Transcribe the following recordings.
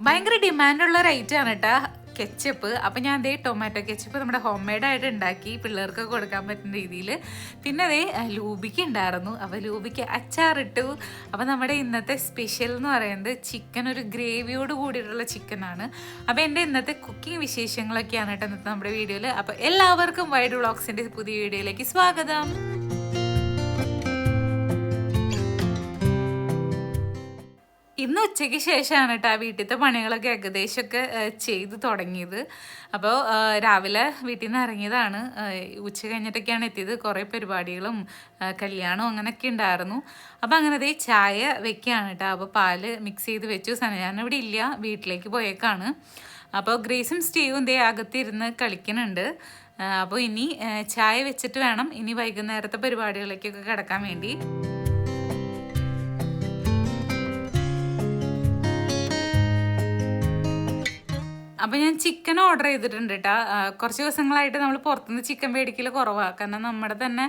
ഭയങ്കര ഡിമാൻഡുള്ള റേറ്റ് ആണ് കേട്ടോ കെച്ചപ്പ് അപ്പം ഞാൻ അതേ ടൊമാറ്റോ കെച്ചപ്പ് നമ്മുടെ ഹോം മെയ്ഡായിട്ട് ഉണ്ടാക്കി പിള്ളേർക്ക് കൊടുക്കാൻ പറ്റുന്ന രീതിയിൽ പിന്നെ അതേ ലൂബിക്ക് ഉണ്ടായിരുന്നു. അപ്പോൾ ലൂബിക്ക് അച്ചാറിട്ടു. അപ്പോൾ നമ്മുടെ ഇന്നത്തെ സ്പെഷ്യൽ എന്ന് പറയുന്നത് ചിക്കൻ ഒരു ഗ്രേവിയോട് കൂടിയിട്ടുള്ള ചിക്കനാണ് അപ്പോൾ എന്റെ ഇന്നത്തെ കുക്കിംഗ് വിശേഷങ്ങളൊക്കെയാണ് കേട്ടോ ഇന്നത്തെ നമ്മുടെ വീഡിയോയിൽ അപ്പോൾ എല്ലാവർക്കും വൈഡ് വ്ളോഗ്സിന്റെ പുതിയ വീഡിയോയിലേക്ക് സ്വാഗതം. ഇന്ന് ഉച്ചയ്ക്ക് ശേഷമാണ് കേട്ടോ ആ വീട്ടിലത്തെ പണികളൊക്കെ ഏകദേശമൊക്കെ ചെയ്ത് തുടങ്ങിയത്. അപ്പോൾ രാവിലെ വീട്ടിൽ നിന്ന് ഇറങ്ങിയതാണ്. ഉച്ച കഴിഞ്ഞിട്ടൊക്കെയാണ് എത്തിയത്. കുറേ പരിപാടികളും കല്യാണവും അങ്ങനെയൊക്കെ ഉണ്ടായിരുന്നു. അപ്പോൾ അങ്ങനെ ദേ ചായ വെക്കുകയാണ് കേട്ടോ അപ്പോൾ പാൽ മിക്സ് ചെയ്ത് വെച്ചു. സനജാൻ ഇവിടെ ഇല്ല. വീട്ടിലേക്ക് പോയേക്കാണ്. അപ്പോൾ ഗ്രേസും സ്റ്റീവും ദേ അകത്തിരുന്ന് കളിക്കുന്നുണ്ട്. അപ്പോൾ ഇനി ചായ വെച്ചിട്ട് വേണം. ഇനി വൈകുന്നേരത്തെ പരിപാടികളിലേക്കൊക്കെ കിടക്കാൻ വേണ്ടി. അപ്പോൾ ഞാൻ ചിക്കൻ ഓർഡർ ചെയ്തിട്ടുണ്ട് കേട്ടോ കുറച്ച് ദിവസങ്ങളായിട്ട് നമ്മൾ പുറത്തുനിന്ന് ചിക്കൻ മേടിക്കൽ കുറവാ. കാരണം നമ്മുടെ തന്നെ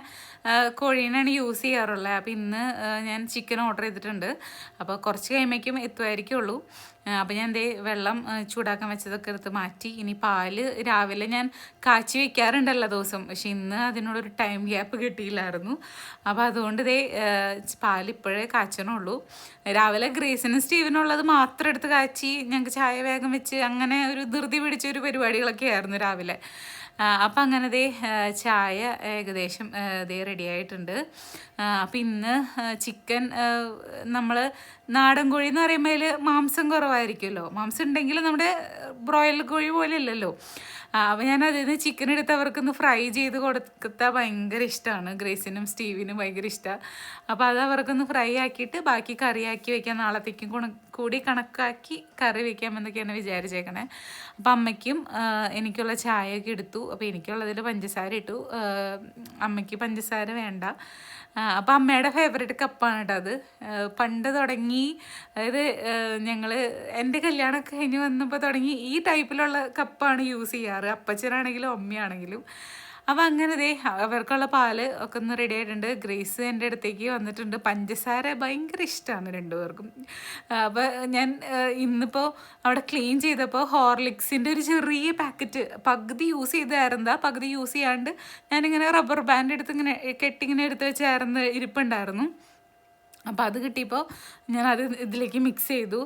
കോഴീനാണ് യൂസ് ചെയ്യാറുള്ളത് അപ്പോൾ ഇന്ന് ഞാൻ ചിക്കൻ ഓർഡർ ചെയ്തിട്ടുണ്ട്. അപ്പോൾ കുറച്ച് കഴിയുമ്പോഴേക്കും എത്തുമായിരിക്കുള്ളൂ. അപ്പോൾ ഞാൻ ദേ വെള്ളം ചൂടാക്കാൻ വെച്ചതൊക്കെ എടുത്ത് മാറ്റി. ഇനി പാൽ രാവിലെ ഞാൻ കാച്ചി വെക്കാറുണ്ടല്ലോ ദിവസം. പക്ഷെ ഇന്ന് അതിനുള്ളൊരു ടൈം ഗ്യാപ്പ് കിട്ടിയില്ലായിരുന്നു. അപ്പോൾ അതുകൊണ്ട് ദേ പാൽ ഇപ്പോഴേ കാച്ചണുള്ളൂ. രാവിലെ ഗ്രേസിനും സ്റ്റീവിനുള്ളത് മാത്രം എടുത്ത് കാച്ചി ഞങ്ങൾക്ക് ചായ വേഗം വെച്ച് അങ്ങനെ ഒരു ധൃതി പിടിച്ച ഒരു പരിപാടികളൊക്കെ ആയിരുന്നു രാവിലെ. അപ്പം അങ്ങനെ ദേ ചായ ഏകദേശം ദേ റെഡി ആയിട്ടുണ്ട്. അപ്പം ഇന്ന് ചിക്കൻ നമ്മൾ നാടൻ കോഴി എന്ന് പറയുമ്പോൾ മാംസം കുറവായിരിക്കുമല്ലോ. മാംസം ഉണ്ടെങ്കിൽ നമ്മുടെ ബ്രോയിലർ കോഴി പോലെ അപ്പം ഞാൻ അതിൽ നിന്ന് ചിക്കൻ എടുത്ത് അവർക്കൊന്ന് ഫ്രൈ ചെയ്ത് കൊടുത്താൽ ഭയങ്കര ഇഷ്ടമാണ് ഗ്രേസിനും സ്റ്റീവിനും ഭയങ്കര ഇഷ്ടമാണ് അപ്പോൾ അത് അവർക്കൊന്ന് ഫ്രൈ ആക്കിയിട്ട് ബാക്കി കറിയാക്കി വെക്കാൻ നാളത്തേക്കും കൂടി കണക്കാക്കി കറി വെക്കാമെന്നൊക്കെയാണ് വിചാരിച്ചേക്കണേ. അപ്പം അമ്മയ്ക്കും എനിക്കുള്ള എനിക്കുള്ള ചായയൊക്കെ എടുത്തു. അപ്പോൾ എനിക്കുള്ളതിൽ പഞ്ചസാര ഇട്ടു. അമ്മയ്ക്ക് പഞ്ചസാര വേണ്ട. അപ്പം അമ്മയുടെ ഫേവറേറ്റ് കപ്പാണ് കേട്ടോ അത് പണ്ട് തുടങ്ങി അതായത് ഞങ്ങൾ എന്റെ കല്യാണമൊക്കെ കഴിഞ്ഞ് വന്നപ്പോൾ തുടങ്ങി ഈ ടൈപ്പിലുള്ള കപ്പാണ് യൂസ് ചെയ്യാറ്. അപ്പച്ചനാണെങ്കിലും അമ്മയാണെങ്കിലും. അപ്പം അങ്ങനെ ദേ അവർക്കുള്ള പാൽ ഒക്കെ ഒന്ന് റെഡി ആയിട്ടുണ്ട്. ഗ്രേസ് എന്റെ അടുത്തേക്ക് വന്നിട്ടുണ്ട്. പഞ്ചസാര ഭയങ്കര ഇഷ്ടമാണ് രണ്ടുപേർക്കും. അപ്പോൾ ഞാൻ ഇന്നിപ്പോൾ അവിടെ ക്ലീൻ ചെയ്തപ്പോൾ ഹോർലിക്സിന്റെ ഒരു ചെറിയ പാക്കറ്റ് പകുതി യൂസ് ചെയ്തായിരുന്നാ പകുതി യൂസ് ചെയ്യാണ്ട് ഞാനിങ്ങനെ റബ്ബർ ബാൻഡ് എടുത്ത് ഇങ്ങനെ കെട്ടിങ്ങനെ എടുത്ത് വെച്ചായിരുന്നു ഇരിപ്പുണ്ടായിരുന്നു. അപ്പോൾ അത് കിട്ടിയപ്പോൾ ഞാൻ അത് ഇതിലേക്ക് മിക്സ് ചെയ്തു.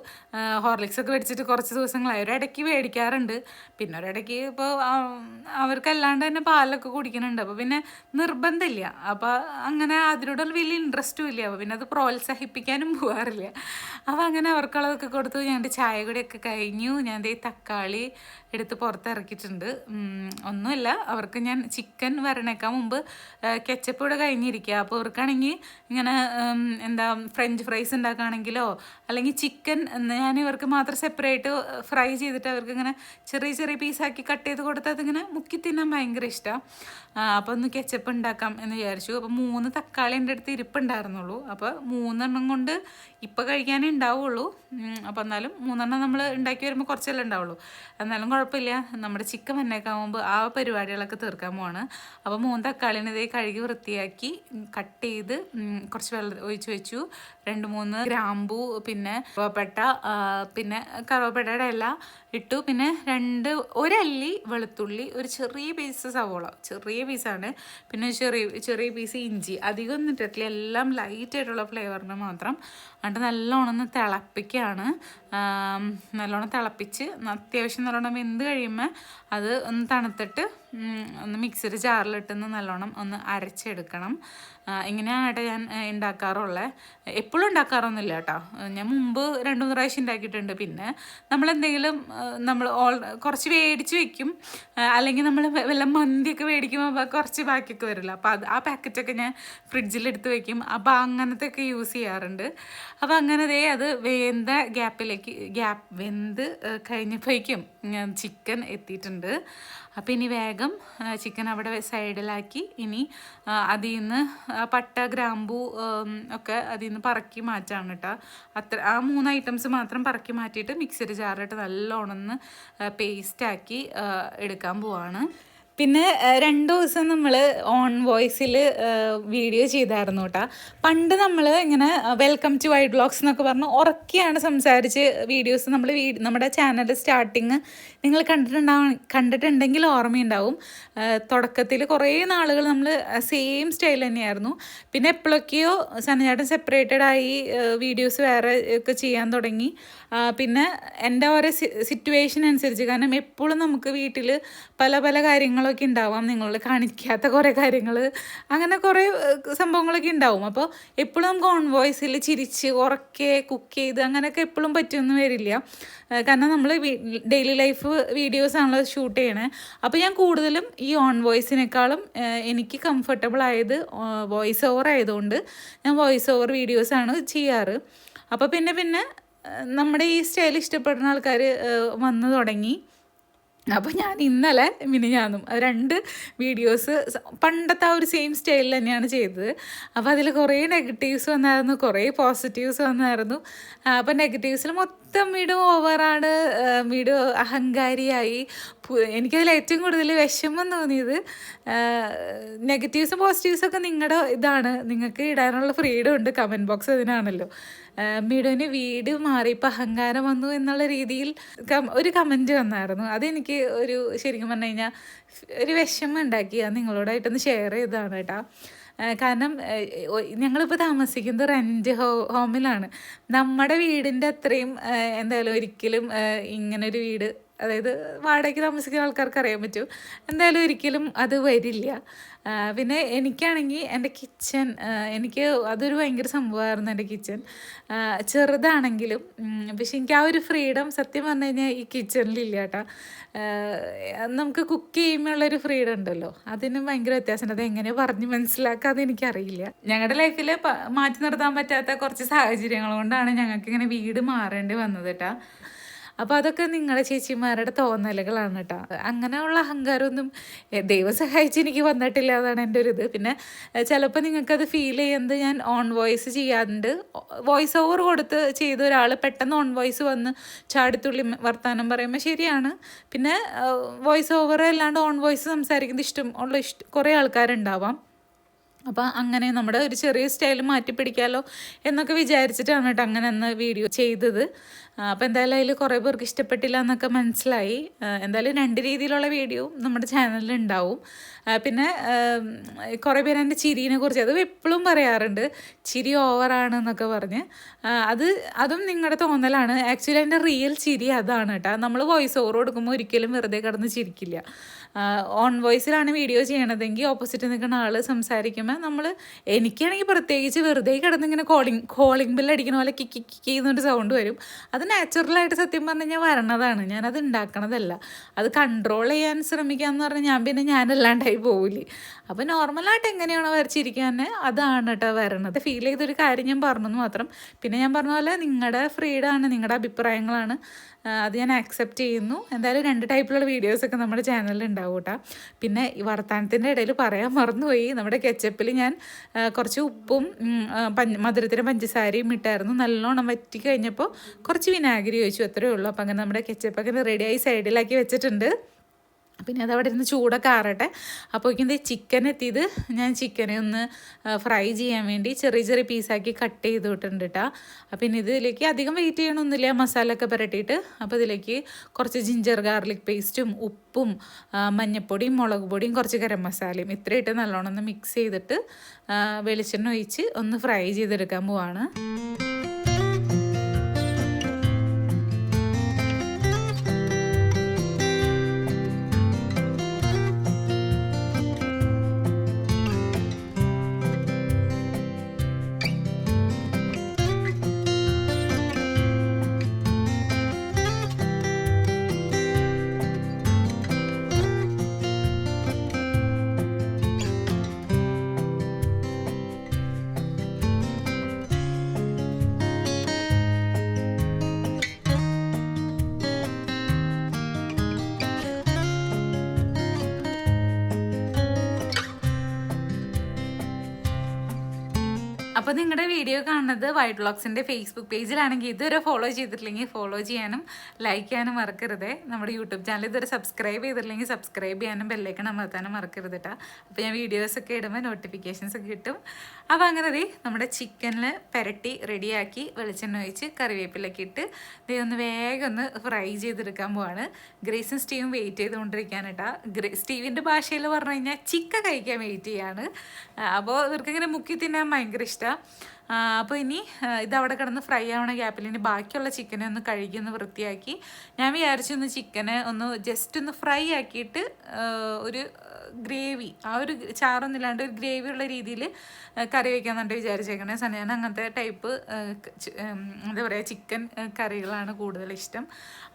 ഹോർലിക്സ് ഒക്കെ മേടിച്ചിട്ട് കുറച്ച് ദിവസങ്ങളായി. ഒരിടയ്ക്ക് മേടിക്കാറുണ്ട് പിന്നെ ഒരിടയ്ക്ക് ഇപ്പോൾ അവർക്കല്ലാണ്ട് തന്നെ പാലൊക്കെ കുടിക്കുന്നുണ്ട്. അപ്പോൾ പിന്നെ നിർബന്ധമില്ല. അപ്പോൾ അങ്ങനെ അതിനോടുള്ള വലിയ ഇൻട്രസ്റ്റും ഇല്ല. അപ്പോൾ പിന്നെ അത് പ്രോത്സാഹിപ്പിക്കാനും പോകാറില്ല അപ്പോൾ അങ്ങനെ അവർക്കുള്ളതൊക്കെ കൊടുത്തു. ഞാൻ ചായ കൂടിയൊക്കെ കഴിഞ്ഞു. ഞാൻ ഈ തക്കാളി എടുത്ത് പുറത്തിറക്കിയിട്ടുണ്ട്. ഒന്നുമില്ല. അവർക്ക് ഞാൻ ചിക്കൻ വരണേക്കാൻ മുമ്പ് കെച്ചപ്പ് ഇവിടെ കഴിഞ്ഞിരിക്കുക. അപ്പോൾ അവർക്കാണെങ്കിൽ ഇങ്ങനെ എന്താ ഫ്രഞ്ച് ഫ്രൈസ് ഉണ്ടാക്കുകയാണെങ്കിലോ അല്ലെങ്കിൽ ചിക്കൻ ഞാൻ ഇവർക്ക് മാത്രം സെപ്പറേറ്റ് ഫ്രൈ ചെയ്തിട്ട് അവർക്ക് ഇങ്ങനെ ചെറിയ ചെറിയ പീസാക്കി കട്ട് ചെയ്ത് കൊടുത്താൽ അതിങ്ങനെ മുക്കി തിന്നാൻ ഭയങ്കര ഇഷ്ടമാണ് അപ്പോൾ ഒന്ന് കെച്ചപ്പ് ഉണ്ടാക്കാം എന്ന് വിചാരിച്ചു. അപ്പോൾ മൂന്ന് തക്കാളി എന്റെ അടുത്ത് ഇരിപ്പുണ്ടായിരുന്നുള്ളൂ. അപ്പോൾ മൂന്നെണ്ണം കൊണ്ട് ഇപ്പോൾ കഴിക്കാനേ ഉണ്ടാവുള്ളൂ. അപ്പോൾ എന്നാലും മൂന്നെണ്ണം നമ്മൾ ഉണ്ടാക്കി വരുമ്പോൾ കുറച്ചല്ലേ ഉണ്ടാവുള്ളൂ. എന്നാലും കുഴപ്പമില്ല. നമ്മുടെ ചിക്കൻ വന്നേക്കാൻ മുമ്പ് ആ പരിപാടികളൊക്കെ തീർക്കാൻ പോവാണ്. അപ്പോൾ മൂന്ന് തക്കാളിനെ കഴുകി വൃത്തിയാക്കി കട്ട് ചെയ്ത് കുറച്ച് വെള്ളം ഒഴിച്ച് വെച്ചു. രണ്ട് മൂന്ന് ഗ്രാമ്പൂ പിന്നെ കറുവപ്പട്ട പിന്നെ കറുവപ്പട്ടയുടെ ഇല ഇട്ടു. പിന്നെ രണ്ട് ഒരല്ലി വെളുത്തുള്ളി ഒരു ചെറിയ പീസ് സവോള. ചെറിയ പീസാണ് പിന്നെ ചെറിയ ചെറിയ പീസ് ഇഞ്ചി. അധികം ഒന്നും ഇട്ടിട്ടില്ല. എല്ലാം ലൈറ്റ് ആയിട്ടുള്ള ഫ്ലേവറിന് മാത്രം. എന്നിട്ട് നല്ലോണം ഒന്ന് തിളപ്പിക്കുകയാണ് നല്ലോണം തിളപ്പിച്ച് അത്യാവശ്യം നല്ലോണം വെന്ത് കഴിയുമ്പോൾ അത് ഒന്ന് തണുത്തിട്ട് ഒന്ന് മിക്സിയുടെ ജാറിലിട്ടൊന്ന് നല്ലോണം ഒന്ന് അരച്ചെടുക്കണം. ഇങ്ങനെയാണ് ഞാൻ ഉണ്ടാക്കാറുള്ളത് എപ്പോഴും ഉണ്ടാക്കാറൊന്നുമില്ല കേട്ടോ. ഞാൻ മുമ്പ് രണ്ട് മൂന്ന് പ്രാവശ്യം ഉണ്ടാക്കിയിട്ടുണ്ട് പിന്നെ നമ്മൾ എന്തെങ്കിലും നമ്മൾ ഓൾ കുറച്ച് മേടിച്ച് വെക്കും. അല്ലെങ്കിൽ നമ്മൾ വല്ല മന്തിയൊക്കെ മേടിക്കുമ്പോൾ കുറച്ച് ബാക്കിയൊക്കെ വരില്ല. അപ്പോൾ അത് ആ പാക്കറ്റൊക്കെ ഞാൻ ഫ്രിഡ്ജിലെടുത്ത് വെക്കും. അപ്പോൾ അങ്ങനത്തെ ഒക്കെ യൂസ് ചെയ്യാറുണ്ട്. അപ്പോൾ അങ്ങനത്തെ അത് വേന്ത ഗ്യാപ്പിലേക്ക് ഗ്യാപ്പ് വെന്ത് കഴിഞ്ഞപ്പോഴേക്കും ചിക്കൻ എത്തിയിട്ടുണ്ട്. അപ്പോൾ ഇനി വേഗം ചിക്കൻ അവിടെ സൈഡിലാക്കി ഇനി അതിൽ നിന്ന് പട്ട ഗ്രാമ്പു ഒക്കെ അതിൽ നിന്ന് പറക്കി മാറ്റാണ് കേട്ടോ. അത്ര ആ മൂന്ന് ഐറ്റംസ് മാത്രം പറക്കി മാറ്റിയിട്ട് മിക്സർ ജാറിലിട്ട് നല്ലോണം ഒന്ന് പേസ്റ്റാക്കി എടുക്കാൻ പോവാണ്. പിന്നെ രണ്ട് ദിവസം നമ്മൾ ഓൺ വോയിസിൽ വീഡിയോ ചെയ്തായിരുന്നു കേട്ടോ. പണ്ട് നമ്മൾ ഇങ്ങനെ വെൽക്കം ടു വൈഡ് ബ്ലോഗ്സ് എന്നൊക്കെ പറഞ്ഞ് ഉറക്കിയാണ് സംസാരിച്ച് വീഡിയോസ് നമ്മൾ നമ്മുടെ ചാനൽ സ്റ്റാർട്ടിങ് നിങ്ങൾ കണ്ടിട്ടുണ്ടാവും കണ്ടിട്ടുണ്ടെങ്കിൽ ഓർമ്മയുണ്ടാവും. തുടക്കത്തിൽ കുറേ നാളുകൾ നമ്മൾ സെയിം സ്റ്റൈൽ തന്നെയായിരുന്നു. പിന്നെ എപ്പോഴൊക്കെയോ സനചാട്ടൻ സെപ്പറേറ്റഡ് ആയി വീഡിയോസ് വേറെ ഒക്കെ ചെയ്യാൻ തുടങ്ങി. പിന്നെ എന്റെ ഓരോ സിറ്റുവേഷൻ അനുസരിച്ച്. കാരണം എപ്പോഴും നമുക്ക് വീട്ടിൽ പല പല കാര്യങ്ങളൊക്കെ ഉണ്ടാവാം. നിങ്ങൾ കാണിക്കാത്ത കുറേ കാര്യങ്ങൾ അങ്ങനെ കുറേ സംഭവങ്ങളൊക്കെ ഉണ്ടാവും. അപ്പോൾ എപ്പോഴും നമുക്ക് ഓൺ വോയിസിൽ ചിരിച്ച് ഉറക്കെ കുക്ക് ചെയ്ത് അങ്ങനെയൊക്കെ എപ്പോഴും പറ്റിയൊന്നും വരില്ല. കാരണം നമ്മൾ ഡെയിലി ലൈഫ് വീഡിയോസ് ആണല്ലോ ഷൂട്ട് ചെയ്യണേ. അപ്പോൾ ഞാൻ കൂടുതലും ഈ ഓൺ വോയിസിനേക്കാളും എനിക്ക് കംഫർട്ടബിൾ ആയത് വോയിസ് ഓവർ ആയതുകൊണ്ട് ഞാൻ വോയിസ് ഓവർ വീഡിയോസാണ് ചെയ്യാറ്. അപ്പോൾ പിന്നെ പിന്നെ നമ്മുടെ ഈ സ്റ്റൈൽ ഇഷ്ടപ്പെടുന്ന ആൾക്കാർ വന്നു തുടങ്ങി. അപ്പോൾ ഞാൻ ഇന്നലെ മിനിഞ്ഞാന്നും രണ്ട് വീഡിയോസ് പണ്ടത്തെ ആ ഒരു സെയിം സ്റ്റൈലിൽ തന്നെയാണ് ചെയ്തത്. അപ്പോൾ അതിൽ കുറേ നെഗറ്റീവ്സ് വന്നായിരുന്നു കുറേ പോസിറ്റീവ്സ് വന്നായിരുന്നു. അപ്പോൾ നെഗറ്റീവ്സിൽ മൊത്തം വീടും ഓവറാണ് വീട് അഹങ്കാരിയായി. എനിക്കതിൽ ഏറ്റവും കൂടുതൽ വിഷമം തോന്നിയത് നെഗറ്റീവ്സും പോസിറ്റീവ്സൊക്കെ നിങ്ങളുടെ ഇതാണ്. നിങ്ങൾക്ക് ഇടാനുള്ള ഫ്രീഡം ഉണ്ട് കമന്റ് ബോക്സ് അതിനാണല്ലോ. മീഡുവിന് വീട് മാറി ഇപ്പം അഹങ്കാരം വന്നു എന്നുള്ള രീതിയിൽ ഒരു കമന്റ് വന്നായിരുന്നു. അതെനിക്ക് ഒരു ശരിക്കും പറഞ്ഞു കഴിഞ്ഞാൽ ഒരു വിഷമം ഉണ്ടാക്കി. അത് നിങ്ങളോടായിട്ടൊന്ന് ഷെയർ ചെയ്തതാണ് കേട്ടോ. കാരണം ഞങ്ങളിപ്പോൾ താമസിക്കുന്നത് റെന്റ് ഹോ ഹോമിലാണ് നമ്മുടെ വീടിന്റെ അത്രയും എന്തായാലും ഒരിക്കലും ഇങ്ങനെ ഇങ്ങനൊരു വീട് അതായത് വാടകയ്ക്ക് താമസിക്കുന്ന ആൾക്കാർക്ക് അറിയാൻ പറ്റും. എന്തായാലും ഒരിക്കലും അത് വരില്ല. പിന്നെ എനിക്കാണെങ്കിൽ എന്റെ കിച്ചൺ എനിക്ക് അതൊരു ഭയങ്കര സംഭവമായിരുന്നു എന്റെ കിച്ചൺ. ചെറുതാണെങ്കിലും പക്ഷെ എനിക്ക് ആ ഒരു ഫ്രീഡം സത്യം പറഞ്ഞു കഴിഞ്ഞാൽ ഈ കിച്ചണിലില്ല കേട്ടോ. നമുക്ക് കുക്ക് ചെയ്യുമ്പോഴുള്ളൊരു ഫ്രീഡം ഉണ്ടല്ലോ അതിന് ഭയങ്കര വ്യത്യാസമുണ്ട് അത് എങ്ങനെ പറഞ്ഞ് മനസ്സിലാക്കാതെ എനിക്കറിയില്ല. ഞങ്ങളുടെ ലൈഫിൽ മാറ്റി നിർത്താൻ പറ്റാത്ത കുറച്ച് സാഹചര്യങ്ങൾ കൊണ്ടാണ് ഞങ്ങൾക്ക് ഇങ്ങനെ വീട് മാറേണ്ടി വന്നത് കേട്ടോ. അപ്പോൾ അതൊക്കെ നിങ്ങളുടെ ചേച്ചിമാരുടെ തോന്നലുകളാണ് കേട്ടോ അങ്ങനെയുള്ള അഹങ്കാരമൊന്നും ദൈവം സഹായിച്ച് എനിക്ക് വന്നിട്ടില്ല അതാണ് എന്റെ ഒരു ഇത്. പിന്നെ ചിലപ്പോൾ നിങ്ങൾക്കത് ഫീൽ ചെയ്യുന്നത് ഞാൻ ഓൺ വോയിസ് ചെയ്യാറുണ്ട്. വോയിസ് ഓവർ കൊടുത്ത് ചെയ്ത ഒരാൾ പെട്ടെന്ന് ഓൺ വോയിസ് വന്ന് ചാടിത്തുള്ളി വർത്താനം പറയുമ്പോൾ ശരിയാണ്. പിന്നെ വോയിസ് ഓവർ അല്ലാണ്ട് ഓൺ വോയിസ് സംസാരിക്കുന്നത് ഇഷ്ടം ഉള്ള ഇഷ്ടം കുറേ ആൾക്കാരുണ്ടാവാം. അപ്പോൾ അങ്ങനെ നമ്മുടെ ഒരു ചെറിയ സ്റ്റൈൽ മാറ്റി പിടിക്കാമല്ലോ എന്നൊക്കെ വിചാരിച്ചിട്ടാണ് കേട്ടോ അങ്ങനെ അന്ന് വീഡിയോ ചെയ്തത്. അപ്പോൾ എന്തായാലും അതിൽ കുറേ പേർക്ക് ഇഷ്ടപ്പെട്ടില്ല എന്നൊക്കെ മനസ്സിലായി. എന്തായാലും രണ്ട് രീതിയിലുള്ള വീഡിയോ നമ്മുടെ ചാനലിൽ ഉണ്ടാവും പിന്നെ കുറേ പേര് എന്റെ ചിരിനെ കുറിച്ച് അത് എപ്പോഴും പറയാറുണ്ട്. ചിരി ഓവറാണ് എന്നൊക്കെ പറഞ്ഞ്. അത് അതും നിങ്ങളുടെ തോന്നലാണ്. ആക്ച്വലി എന്റെ റിയൽ ചിരി അതാണ് കേട്ടോ. നമ്മൾ വോയിസ് ഓവർ കൊടുക്കുമ്പോൾ ഒരിക്കലും വെറുതെ കിടന്ന് ചിരിക്കില്ല. ഓൺ വോയിസിലാണ് വീഡിയോ ചെയ്യണതെങ്കിൽ ഓപ്പോസിറ്റ് നിൽക്കുന്ന ആൾ സംസാരിക്കുമ്പോൾ നമ്മൾ എനിക്കാണെങ്കിൽ പ്രത്യേകിച്ച് വെറുതെ കിടന്ന് ഇങ്ങനെ കോളിംഗ് കോളിംഗ് ബില്ല് അടിക്കുന്ന പോലെ കിക്കി കിക്കി എന്നൊരു സൗണ്ട് വരും. അത് നാച്ചുറലായിട്ട് സത്യം പറഞ്ഞു കഴിഞ്ഞാൽ വരണതാണ്. ഞാനത് ഉണ്ടാക്കണതല്ല അത് കൺട്രോൾ ചെയ്യാൻ ശ്രമിക്കാന്ന് പറഞ്ഞാൽ ഞാൻ പിന്നെ ഞാനല്ലാണ്ടായി പോവില്ലേ അപ്പോൾ നോർമലായിട്ട് എങ്ങനെയാണോ വരച്ചിരിക്കാൻ അതാണ് കേട്ടോ വരണത്. ഫീൽ ചെയ്തൊരു കാര്യം ഞാൻ പറഞ്ഞു മാത്രം. പിന്നെ ഞാൻ പറഞ്ഞ പോലെ നിങ്ങളുടെ ഫ്രീഡാണ് നിങ്ങളുടെ അഭിപ്രായങ്ങളാണ്. അത് ഞാൻ അക്സെപ്റ്റ് ചെയ്യുന്നു. എന്തായാലും രണ്ട് ടൈപ്പിലുള്ള വീഡിയോസൊക്കെ നമ്മുടെ ചാനലിൽ ഉണ്ടാവും കേട്ടോ. പിന്നെ ഈ വർത്താനത്തിന്റെ ഇടയിൽ പറയാൻ മറന്നുപോയി. നമ്മുടെ കെച്ചപ്പിൽ ഞാൻ കുറച്ച് ഉപ്പും മധുരത്തിന് പഞ്ചസാരയും ഇട്ടായിരുന്നു. നല്ലോണം വറ്റി കഴിഞ്ഞപ്പോൾ കുറച്ച് വിനാഗിരി ഒഴിച്ചു. അത്രയേ ഉള്ളൂ. അപ്പോൾ അങ്ങനെ നമ്മുടെ കെച്ചപ്പ് കെച്ചപ്പൊക്കെ റെഡിയായി സൈഡിലാക്കി വെച്ചിട്ടുണ്ട്. പിന്നെ അവിടെ ഇരുന്ന് ചൂടൊക്കെ ആറട്ടെ. അപ്പോഴേക്കും ദേ ചിക്കൻ എത്തിയത്. ഞാൻ ചിക്കനെ ഒന്ന് ഫ്രൈ ചെയ്യാൻ വേണ്ടി ചെറിയ ചെറിയ പീസാക്കി കട്ട് ചെയ്തിട്ടുണ്ട് കേട്ടോ അപ്പം പിന്നെ ഇതിലേക്ക് അധികം വെയിറ്റ് ചെയ്യണമൊന്നുമില്ല മസാല ഒക്കെ പുരട്ടിയിട്ട് അപ്പോൾ ഇതിലേക്ക് കുറച്ച് ജിഞ്ചർ ഗാർലിക് പേസ്റ്റും ഉപ്പും മഞ്ഞൾപ്പൊടിയും മുളക് പൊടിയും കുറച്ച് ഗരം മസാലയും ഇത്ര ഇട്ട് നല്ലോണം ഒന്ന് മിക്സ് ചെയ്തിട്ട് വെളിച്ചെണ്ണ ഒഴിച്ച് ഒന്ന് ഫ്രൈ ചെയ്തെടുക്കാൻ പോവാണ്. അപ്പോൾ നിങ്ങളുടെ വീഡിയോ കാണുന്നത് വൈറ്റ് വ്ളോഗ്സിന്റെ ഫേസ്ബുക്ക് പേജിലാണെങ്കിൽ ഇതുവരെ ഫോളോ ചെയ്തിട്ടില്ലെങ്കിൽ ഫോളോ ചെയ്യാനും ലൈക്ക് ചെയ്യാനും മറക്കരുത്. നമ്മുടെ യൂട്യൂബ് ചാനൽ ഇതുവരെ സബ്സ്ക്രൈബ് ചെയ്തിട്ടില്ലെങ്കിൽ സബ്സ്ക്രൈബ് ചെയ്യാനും ബെല്ലേക്ക് അമർത്താനും മറക്കരുത് കേട്ടോ അപ്പോൾ ഞാൻ വീഡിയോസൊക്കെ ഇടുമ്പോൾ നോട്ടിഫിക്കേഷൻസ് ഒക്കെ കിട്ടും. അപ്പോൾ അങ്ങനെ നമ്മുടെ ചിക്കനിൽ പുരട്ടി റെഡിയാക്കി വെളിച്ചെണ്ണ ഒഴിച്ച് കറിവേപ്പിലൊക്കെ ഇട്ട് ദേ ഒന്ന് വേഗം ഒന്ന് ഫ്രൈ ചെയ്തെടുക്കാൻ പോവാണ്. ഗ്രേസും സ്റ്റീവും വെയിറ്റ് ചെയ്തുകൊണ്ടിരിക്കാൻ കേട്ടോ ഗ്രേ സ്റ്റീവിന്റെ ഭാഷയിൽ പറഞ്ഞു കഴിഞ്ഞാൽ ചിക്കൻ കഴിക്കാൻ വെയിറ്റ് ചെയ്യാണ്. അപ്പോൾ ഇവർക്കിങ്ങനെ മുക്കി തിന്നാൻ ഭയങ്കര ഇഷ്ടമാണ് അപ്പോൾ ഇനി ഇതവിടെ കിടന്ന് ഫ്രൈ ആവണ ഗ്യാപ്പിൽ ഇനി ബാക്കിയുള്ള ചിക്കനെ ഒന്ന് കഴുകി ഒന്ന് വൃത്തിയാക്കി. ഞാൻ വിചാരിച്ചു ഒന്ന് ചിക്കനെ ഒന്ന് ജസ്റ്റ് ഒന്ന് ഫ്രൈ ആക്കിയിട്ട് ഒരു ഗ്രേവി ആ ഒരു ചാറൊന്നും ഇല്ലാണ്ട് ഒരു ഗ്രേവി ഉള്ള രീതിയിൽ കറി വയ്ക്കാന്നുണ്ട് വിചാരിച്ചേക്കണേ. സന ഞാൻ അങ്ങനത്തെ ടൈപ്പ് എന്താ പറയുക ചിക്കൻ കറികളാണ് കൂടുതൽ ഇഷ്ടം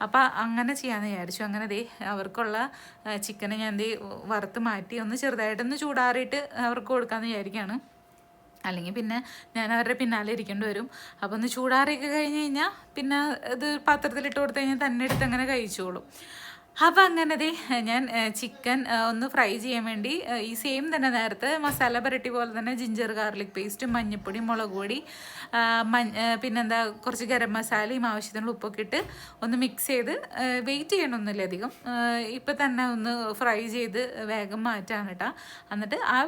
അപ്പോൾ അങ്ങനെ ചെയ്യാമെന്ന് വിചാരിച്ചു. അങ്ങനെ ദേ അവർക്കുള്ള ചിക്കനെ ഞാൻ ദേ വറുത്ത് മാറ്റി ഒന്ന് ചെറുതായിട്ടൊന്ന് ചൂടാറിയിട്ട് അവർക്ക് കൊടുക്കാമെന്ന് വിചാരിക്കുകയാണ് അല്ലെങ്കിൽ പിന്നെ ഞാൻ അവരുടെ പിന്നാലെ ഇരിക്കേണ്ടി വരും. അപ്പോൾ ഒന്ന് ചൂടാറിയൊക്കെ കഴിഞ്ഞ് കഴിഞ്ഞാൽ പിന്നെ ഇത് പാത്രത്തിലിട്ട് കൊടുത്തു കഴിഞ്ഞാൽ തന്നെ എടുത്ത് അങ്ങനെ കഴിച്ചോളും. അപ്പോൾ അങ്ങനെ ദേ ഞാൻ ചിക്കൻ ഒന്ന് ഫ്രൈ ചെയ്യാൻ വേണ്ടി ഈ സെയിം തന്നെ നേരത്തെ മസാല പുരട്ടി പോലെ തന്നെ ജിഞ്ചർ ഗാർലിക് പേസ്റ്റും മഞ്ഞൾപ്പൊടി മുളക് പൊടി പിന്നെന്താ കുറച്ച് ഗരം മസാലയും ആവശ്യത്തിനുള്ള ഉപ്പൊക്കെ ഇട്ട് ഒന്ന് മിക്സ് ചെയ്ത് വെയിറ്റ് ചെയ്യണമൊന്നുമില്ല അധികം. ഇപ്പം തന്നെ ഒന്ന് ഫ്രൈ ചെയ്ത് വേഗം മാറ്റാണ് കേട്ടോ എന്നിട്ട് ആ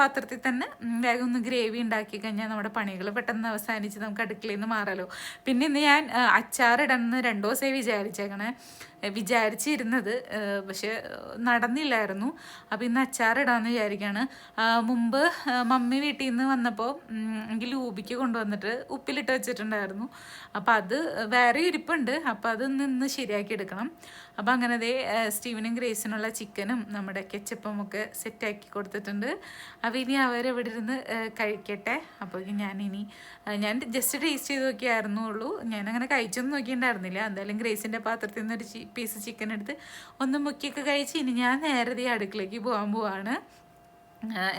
പാത്രത്തിൽ തന്നെ വേഗം ഒന്ന് ഗ്രേവി ഉണ്ടാക്കി കഴിഞ്ഞാൽ നമ്മുടെ പണികൾ പെട്ടെന്ന് അവസാനിച്ച് നമുക്ക് അടുക്കളയിൽ നിന്ന് മാറാലോ. പിന്നെ ഇന്ന് ഞാൻ അച്ചാറിടണമെന്ന് രണ്ടു ദിവസമേ വിചാരിച്ചേക്കണേ. വിചാരിച്ചിരുന്നത്. പക്ഷേ നടന്നില്ലായിരുന്നു. അപ്പോൾ ഇന്ന് അച്ചാറിടാമെന്ന് വിചാരിക്കുകയാണ് മുമ്പ് മമ്മി വീട്ടിൽ നിന്ന് വന്നപ്പോൾ എനിക്ക് ലൂബിക്ക് കൊണ്ടുവന്നിട്ട് ഉപ്പിലിട്ട് വെച്ചിട്ടുണ്ടായിരുന്നു. അപ്പോൾ അത് വേറെ ഇരിപ്പുണ്ട്. അപ്പോൾ അത് നിന്ന് ശരിയാക്കി എടുക്കണം. അപ്പോൾ അങ്ങനെ ദേ സ്റ്റീവനും ഗ്രേസിനുള്ള ചിക്കനും നമ്മുടെ കെച്ചപ്പും ഒക്കെ സെറ്റാക്കി കൊടുത്തിട്ടുണ്ട്. അപ്പോൾ ഇനി അവരെവിടെ ഇരുന്ന് കഴിക്കട്ടെ. അപ്പോൾ ഞാനിനി ഞാൻ ജസ്റ്റ് ടേസ്റ്റ് ചെയ്ത് നോക്കിയായിരുന്നുള്ളൂ. ഞാനങ്ങനെ കഴിച്ചൊന്നും നോക്കിയിട്ടുണ്ടായിരുന്നില്ല. എന്തായാലും ഗ്രേസിന്റെ പാത്രത്തിൽ നിന്ന് ഒരു പീസ് ചിക്കൻ എടുത്ത് ഒന്ന് മുക്കിയൊക്കെ കഴിച്ച് ഇനി ഞാൻ നേരത്തെ അടുക്കളയ്ക്ക് പോകാൻ പോവാണ്.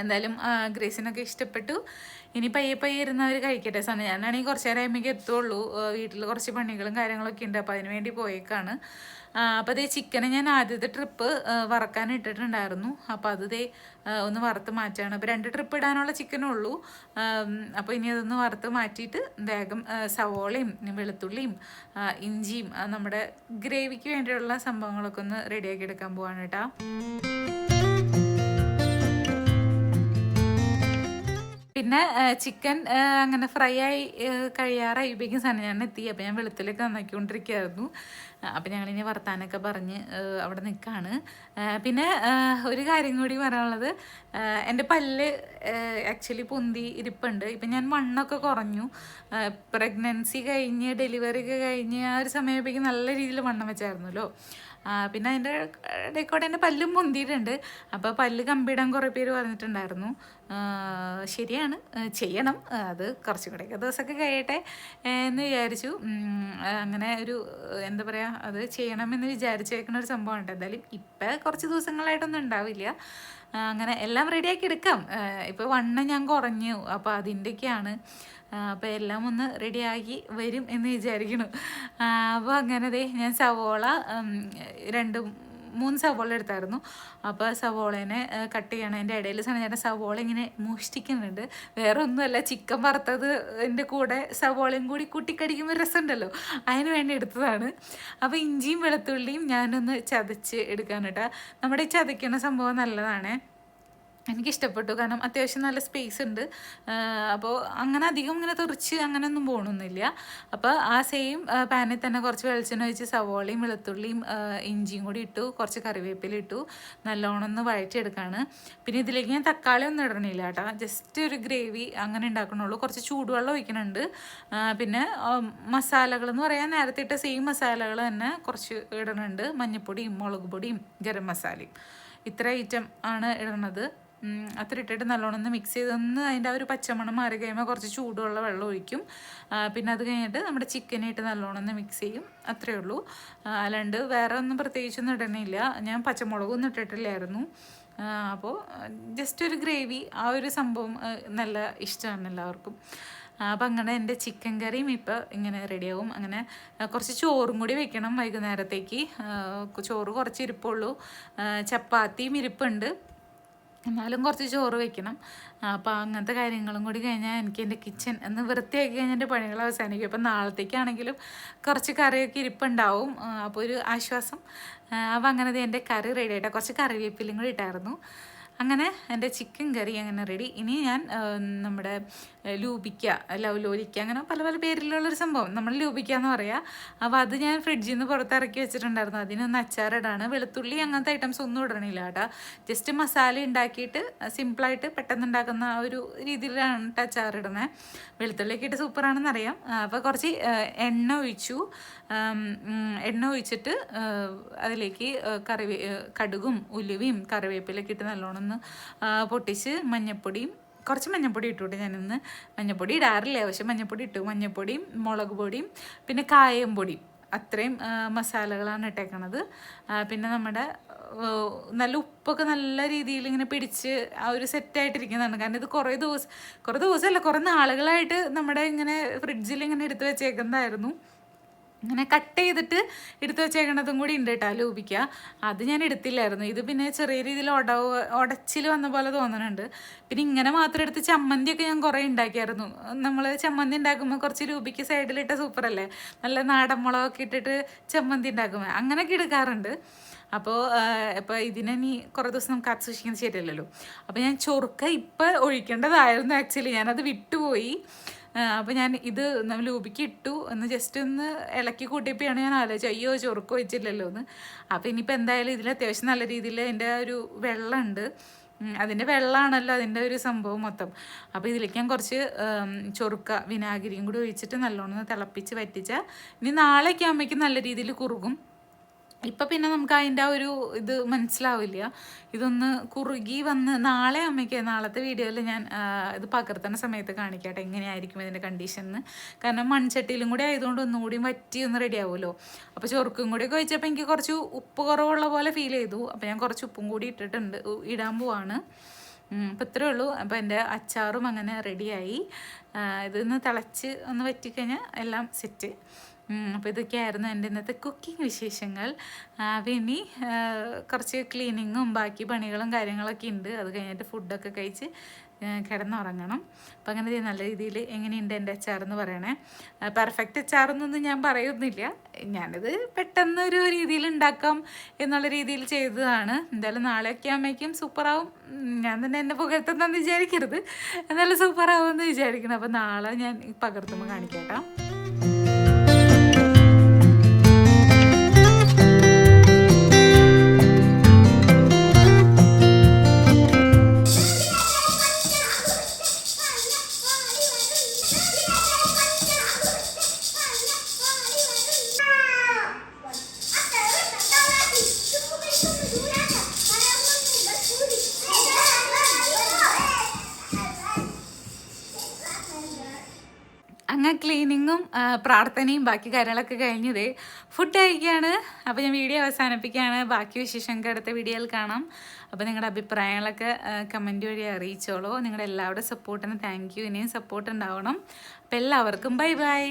എന്തായാലും ഗ്രേസിനൊക്കെ ഇഷ്ടപ്പെട്ടു. ഇനി പയ്യെ പയ്യെ ഇരുന്ന് അവർ കഴിക്കട്ടെ. സമയം ഞാനാണെങ്കിൽ കുറച്ച് നേരം ആകുമ്പോഴേക്ക് എത്തുള്ളൂ. വീട്ടിൽ കുറച്ച് പണികളും കാര്യങ്ങളൊക്കെ ഉണ്ട്. അപ്പോൾ അതിന് വേണ്ടി പോയേക്കാണ്. അപ്പോൾ അതേ ചിക്കനെ ഞാൻ ആദ്യത്തെ ട്രിപ്പ് വറക്കാൻ ഇട്ടിട്ടുണ്ടായിരുന്നു. അപ്പോൾ അത് ദേ ഒന്ന് വറുത്ത് മാറ്റാണ്. അപ്പോൾ രണ്ട് ട്രിപ്പ് ഇടാനുള്ള ചിക്കനേ ഉള്ളൂ. അപ്പോൾ ഇനി അതൊന്ന് വറുത്ത് മാറ്റിയിട്ട് വേഗം സവോളയും വെളുത്തുള്ളിയും ഇഞ്ചിയും നമ്മുടെ ഗ്രേവിക്ക് വേണ്ടിയുള്ള സംഭവങ്ങളൊക്കെ ഒന്ന് റെഡിയാക്കി എടുക്കാൻ പോവാണ് കേട്ടോ. പിന്നെ ചിക്കൻ അങ്ങനെ ഫ്രൈ ആയി കഴിയാറായി ഉപയോഗിക്കുന്ന സാധനം ഞാൻ എത്തി. അപ്പോൾ ഞാൻ വെളുത്തിലേക്ക് നന്നാക്കിക്കൊണ്ടിരിക്കുകയായിരുന്നു അപ്പം ഞങ്ങളിനി വർത്താനൊക്കെ പറഞ്ഞ് അവിടെ നിൽക്കുകയാണ് പിന്നെ ഒരു കാര്യം കൂടി പറയാനുള്ളത്. എന്റെ പല്ല് ആക്ച്വലി പൊന്തി ഇരിപ്പുണ്ട്. ഇപ്പം ഞാൻ മണ്ണൊക്കെ കുറഞ്ഞു. പ്രഗ്നൻസി കഴിഞ്ഞ് ഡെലിവറി ഒക്കെ കഴിഞ്ഞ് ആ ഒരു സമയത്തേക്ക് നല്ല രീതിയിൽ വണ്ണം വെച്ചായിരുന്നല്ലോ. പിന്നെ അതിന്റെ ഇടയിൽ കൂടെ എന്റെ പല്ലും പൊന്തിയിട്ടുണ്ട്. അപ്പോൾ പല്ല് കമ്പിടാൻ കുറേ പേര് പറഞ്ഞിട്ടുണ്ടായിരുന്നു. ശരിയാണ്. ചെയ്യണം. അത് കുറച്ചും കൂടെയൊക്കെ ദിവസമൊക്കെ കഴിയട്ടെ എന്ന് വിചാരിച്ചു. അങ്ങനെ ഒരു എന്താ പറയുക അത് ചെയ്യണമെന്ന് വിചാരിച്ചേക്കുന്ന ഒരു സംഭവമുണ്ട് എന്തായാലും ഇപ്പം കുറച്ച് ദിവസങ്ങളായിട്ടൊന്നും ഉണ്ടാവില്ല. അങ്ങനെ എല്ലാം റെഡിയാക്കി എടുക്കാം. ഇപ്പോൾ വണ്ണം ഞാൻ കുറഞ്ഞു. അപ്പോൾ അതിന്റെയൊക്കെയാണ് അപ്പോൾ എല്ലാം ഒന്ന് റെഡിയാക്കി വരും എന്ന് വിചാരിക്കണം അപ്പോൾ അങ്ങനെ ദേ ഞാൻ സവോള രണ്ട് മൂന്ന് സവോള എടുത്തായിരുന്നു. അപ്പോൾ സവോളേനെ കട്ട് ചെയ്യണം എന്റെ ഇടയിൽ സമയത്ത് സവോള ഇങ്ങനെ മോഷ്ടിക്കുന്നുണ്ട്. വേറെ ഒന്നുമല്ല ചിക്കൻ വറുത്തത് എന്റെ കൂടെ സവോളയും കൂടി കൂട്ടിക്കടിക്കുമ്പോൾ രസമുണ്ടല്ലോ. അതിന് വേണ്ടി എടുത്തതാണ്. അപ്പോൾ ഇഞ്ചിയും വെളുത്തുള്ളിയും ഞാനൊന്ന് ചതച്ച് എടുക്കാൻ കേട്ടോ. നമ്മുടെ ഈ ചതയ്ക്കണ സംഭവം നല്ലതാണേ. എനിക്ക് ഇഷ്ടപ്പെട്ടു. കാരണം അത്യാവശ്യം നല്ല സ്പേസ് ഉണ്ട്. അപ്പോൾ അങ്ങനെ അധികം ഇങ്ങനെ തെറിച്ച് അങ്ങനെയൊന്നും പോകണമെന്നില്ല അപ്പോൾ ആ സെയിം പാനിൽ തന്നെ കുറച്ച് വെളിച്ചെണ്ണ ഒഴിച്ച് സവോളയും വെളുത്തുള്ളിയും ഇഞ്ചിയും കൂടി ഇട്ടു. കുറച്ച് കറിവേപ്പില ഇട്ടു. നല്ലോണം ഒന്ന് വഴറ്റിയെടുക്കുകയാണ് പിന്നെ ഇതിലേക്ക് ഞാൻ തക്കാളി ഒന്നും ഇടണില്ല കേട്ടോ. ജസ്റ്റ് ഒരു ഗ്രേവി അങ്ങനെ ഉണ്ടാക്കണുള്ളൂ. കുറച്ച് ചൂടുവെള്ളം ഒഴിക്കുന്നുണ്ട് പിന്നെ മസാലകൾ എന്ന് പറയാൻ നേരത്തെ ഇട്ട സെയിം മസാലകൾ തന്നെ കുറച്ച് ഇടണുണ്ട്. മഞ്ഞൾപ്പൊടിയും മുളക് പൊടിയും ഗരം മസാലയും. ഇത്ര ഐറ്റം ആണ് ഇടുന്നത് ഉം, അത്ര ഇട്ടിട്ട് നല്ലോണം ഒന്ന് മിക്സ് ചെയ്തൊന്ന് അതിന്റെ ആ ഒരു പച്ചമണം മാറി കഴിയുമ്പോൾ കുറച്ച് ചൂടുള്ള വെള്ളം ഒഴിക്കും. പിന്നെ അത് കഴിഞ്ഞിട്ട് നമ്മുടെ ചിക്കനായിട്ട് നല്ലോണം ഒന്ന് മിക്സ് ചെയ്യും. അത്രയേ ഉള്ളൂ. അല്ലാണ്ട് വേറെ ഒന്നും പ്രത്യേകിച്ചൊന്നും ഇടണില്ല. ഞാൻ പച്ചമുളകൊന്നും ഇട്ടിട്ടില്ലായിരുന്നു. അപ്പോൾ ജസ്റ്റ് ഒരു ഗ്രേവി ആ ഒരു സംഭവം നല്ല ഇഷ്ടമാണ് എല്ലാവർക്കും. അപ്പം അങ്ങനെ എന്റെ ചിക്കൻ കറിയും ഇപ്പോൾ ഇങ്ങനെ റെഡിയാവും അങ്ങനെ കുറച്ച് ചോറും കൂടി വെക്കണം വൈകുന്നേരത്തേക്ക്. ചോറ് കുറച്ച് ഇരിപ്പുള്ളൂ. ചപ്പാത്തിയും ഇരിപ്പുണ്ട്. എന്നാലും കുറച്ച് ചോറ് വെക്കണം. അപ്പോൾ അങ്ങനത്തെ കാര്യങ്ങളും കൂടി കഴിഞ്ഞാൽ എനിക്ക് എന്റെ കിച്ചൺ എന്ന് വൃത്തിയാക്കി കഴിഞ്ഞാൽ എന്റെ പണികൾ അവസാനിക്കും. അപ്പം നാളത്തേക്കാണെങ്കിലും കുറച്ച് കറിയൊക്കെ ഇരിപ്പുണ്ടാവും. അപ്പോൾ ഒരു ആശ്വാസം. അപ്പോൾ അങ്ങനെ എന്റെ കറി റെഡി ആയിട്ട്. കുറച്ച് കറിവേപ്പിലും കൂടി ഇട്ടായിരുന്നു. അങ്ങനെ എന്റെ ചിക്കൻ കറി അങ്ങനെ റെഡി. ഇനി ഞാൻ നമ്മുടെ ലൂപിക്ക ലവ് ലോലിക്ക അങ്ങനെ പല പല പേരിലുള്ളൊരു സംഭവം. നമ്മൾ ലൂപിക്ക എന്ന് പറയാം. അപ്പോൾ അത് ഞാൻ ഫ്രിഡ്ജിൽ നിന്ന് പുറത്തിറക്കി വെച്ചിട്ടുണ്ടായിരുന്നു. അതിനൊന്ന് അച്ചാറിടാണ്. വെളുത്തുള്ളി അങ്ങനത്തെ ഐറ്റംസ് ഒന്നും ഇടണില്ല കേട്ടോ. ജസ്റ്റ് മസാല ഉണ്ടാക്കിയിട്ട് സിമ്പിളായിട്ട് പെട്ടെന്ന് ഉണ്ടാക്കുന്ന ഒരു രീതിയിലാണ് അച്ചാറിടുന്നത് വെളുത്തുള്ളിയൊക്കെ ഇട്ട് സൂപ്പറാണെന്ന് അറിയാം അപ്പോൾ കുറച്ച് എണ്ണ ഒഴിച്ചു. എണ്ണ ഒഴിച്ചിട്ട് അതിലേക്ക് കറിവേ കടുകും ഉലുവയും കറിവേപ്പിലൊക്കെ ഇട്ട് നല്ലോണം ഒന്ന് പൊട്ടിച്ച് മഞ്ഞപ്പൊടിയും കുറച്ച് മഞ്ഞപ്പൊടി ഇട്ടുകൊണ്ട് ഞാനിന്ന്. മഞ്ഞപ്പൊടി ഇടാറില്ല പക്ഷെ മഞ്ഞപ്പൊടി ഇട്ടു. മഞ്ഞപ്പൊടിയും മുളക് പൊടിയും പിന്നെ കായം പൊടിയും. അത്രയും മസാലകളാണ് ഇട്ടേക്കണത്. പിന്നെ നമ്മുടെ നല്ല ഉപ്പൊക്കെ നല്ല രീതിയിൽ ഇങ്ങനെ പിടിച്ച് ആ ഒരു സെറ്റായിട്ടിരിക്കുന്നതാണ് കാരണം ഇത് കുറേ ദിവസം കുറേ ദിവസമല്ല കുറേ നാളുകളായിട്ട് നമ്മുടെ ഇങ്ങനെ ഫ്രിഡ്ജിൽ ഇങ്ങനെ എടുത്ത് വെച്ചേക്കുന്നതായിരുന്നു. ഇങ്ങനെ കട്ട് ചെയ്തിട്ട് എടുത്തു വെച്ചേക്കണതും കൂടി ഉണ്ട് കേട്ടോ ലൂപിക്ക അത് ഞാൻ എടുത്തില്ലായിരുന്നു. ഇത് പിന്നെ ചെറിയ രീതിയിൽ ഉടവ് ഉടച്ചിൽ വന്ന പോലെ തോന്നുന്നുണ്ട് പിന്നെ ഇങ്ങനെ മാത്രം എടുത്ത് ചമ്മന്തിയൊക്കെ ഞാൻ കുറേ ഉണ്ടാക്കിയായിരുന്നു. നമ്മൾ ചമ്മന്തി ഉണ്ടാക്കുമ്പോൾ കുറച്ച് ലൂപിക്ക് സൈഡിലിട്ട സൂപ്പറല്ലേ? നല്ല നാടൻ മുളകൊക്കെ ഇട്ടിട്ട് ചമ്മന്തി ഉണ്ടാക്കുമ്പോൾ അങ്ങനെയൊക്കെ എടുക്കാറുണ്ട്. അപ്പോൾ ഇപ്പോൾ ഇതിനെ നീ കുറേ ദിവസം നമുക്ക് കാത്തു സൂക്ഷിക്കുന്നത് ശരിയല്ലല്ലോ. അപ്പോൾ ഞാൻ ചൊറുക്ക ഇപ്പം ഒഴിക്കേണ്ടതായിരുന്നു ആക്ച്വലി ഞാനത് വിട്ടുപോയി. അപ്പോൾ ഞാൻ ഇത് ലൂപിക്ക് ഇട്ടു. എന്ന് ജസ്റ്റ് ഒന്ന് ഇളക്കി കൂട്ടിയപ്പോഴാണ് ഞാൻ ആലോചിച്ചത് അയ്യോ ചൊറുക്ക് വെച്ചില്ലല്ലോ എന്ന്. അപ്പോൾ ഇനിയിപ്പോൾ എന്തായാലും ഇതിൽ അത്യാവശ്യം നല്ല രീതിയിൽ എന്റെ ഒരു വെള്ളമുണ്ട്. അതിന്റെ വെള്ളമാണല്ലോ അതിന്റെ ഒരു സംഭവം മൊത്തം. അപ്പോൾ ഇതിലേക്ക് ഞാൻ കുറച്ച് ചൊറുക്ക വിനാഗിരിയും കൂടി ഒഴിച്ചിട്ട് നല്ലോണം ഒന്ന് തിളപ്പിച്ച് വറ്റിച്ചാൽ ഇനി നാളേക്ക് ആകുമ്പോഴേക്കും നല്ല രീതിയിൽ കുറുകും. ഇപ്പം പിന്നെ നമുക്ക് അതിന്റെ ആ ഒരു ഇത് മനസ്സിലാവില്ല. ഇതൊന്ന് കുറുകി വന്ന് നാളെ അമ്മയ്ക്ക് നാളത്തെ വീഡിയോയിൽ ഞാൻ ഇത് പകർത്തുന്ന സമയത്ത് കാണിക്കട്ടെ. എങ്ങനെയായിരിക്കും ഇതിന്റെ കണ്ടീഷൻ എന്ന് കാരണം മൺചട്ടിയിലും കൂടി ആയതുകൊണ്ട് ഒന്നുകൂടി വറ്റി ഒന്ന് റെഡി ആവുമല്ലോ. അപ്പോൾ ചൊറുക്കും കൂടി ഒക്കെ വെച്ചപ്പോൾ എനിക്ക് കുറച്ച് ഉപ്പ് കുറവുള്ള പോലെ ഫീൽ ചെയ്തു. അപ്പോൾ ഞാൻ കുറച്ച് ഉപ്പും കൂടി ഇട്ടിട്ടുണ്ട് ഇടാൻ പോവാണ്. അപ്പോൾ ഇത്രേ ഉള്ളൂ. അപ്പോൾ എന്റെ അച്ചാറും അങ്ങനെ റെഡിയായി ഇതൊന്ന് തിളച്ച് ഒന്ന് വറ്റിക്കഴിഞ്ഞാൽ എല്ലാം സെറ്റ് അപ്പോൾ ഇതൊക്കെയായിരുന്നു എന്റെ ഇന്നത്തെ കുക്കിംഗ് വിശേഷങ്ങൾ. അപ്പോൾ ഇനി കുറച്ച് ക്ലീനിങ്ങും ബാക്കി പണികളും കാര്യങ്ങളൊക്കെ ഉണ്ട് അത് കഴിഞ്ഞിട്ട് ഫുഡൊക്കെ കഴിച്ച് കിടന്നുറങ്ങണം. അപ്പം അങ്ങനെ നല്ല രീതിയിൽ എങ്ങനെയുണ്ട് എന്റെ അച്ചാറെന്ന് പറയണേ. പെർഫെക്റ്റ് അച്ചാറെന്നൊന്നും ഞാൻ പറയുന്നില്ല. ഞാനിത് പെട്ടെന്ന് ഒരു രീതിയിൽ ഉണ്ടാക്കാം എന്നുള്ള രീതിയിൽ ചെയ്തതാണ്. എന്തായാലും നാളെയൊക്കെ ആകുമ്പോഴേക്കും സൂപ്പറാവും. ഞാൻ തന്നെ എന്നെ പുകഴ്ത്തുന്നെന്ന് വിചാരിക്കരുത്. എന്നാലും സൂപ്പറാവും എന്ന് വിചാരിക്കണം. അപ്പോൾ നാളെ ഞാൻ പകർത്തുമ്പോൾ കാണിക്കാം അങ്ങ് ക്ലീനിങ്ങും പ്രാർത്ഥനയും ബാക്കി കാര്യങ്ങളൊക്കെ കഴിഞ്ഞതേ ഫുഡ് കഴിക്കുകയാണ് അപ്പോൾ ഞാൻ വീഡിയോ അവസാനിപ്പിക്കുകയാണ്. ബാക്കി വിശേഷങ്ങൾക്ക് അടുത്ത വീഡിയോയിൽ കാണാം. അപ്പോൾ നിങ്ങളുടെ അഭിപ്രായങ്ങളൊക്കെ കമന്റ് വഴി അറിയിച്ചോളൂ. നിങ്ങളുടെ എല്ലാവരുടെ സപ്പോർട്ടിന് താങ്ക് യു ഇനിയും സപ്പോർട്ട് ഉണ്ടാവണം. അപ്പോൾ എല്ലാവർക്കും ബൈ ബൈ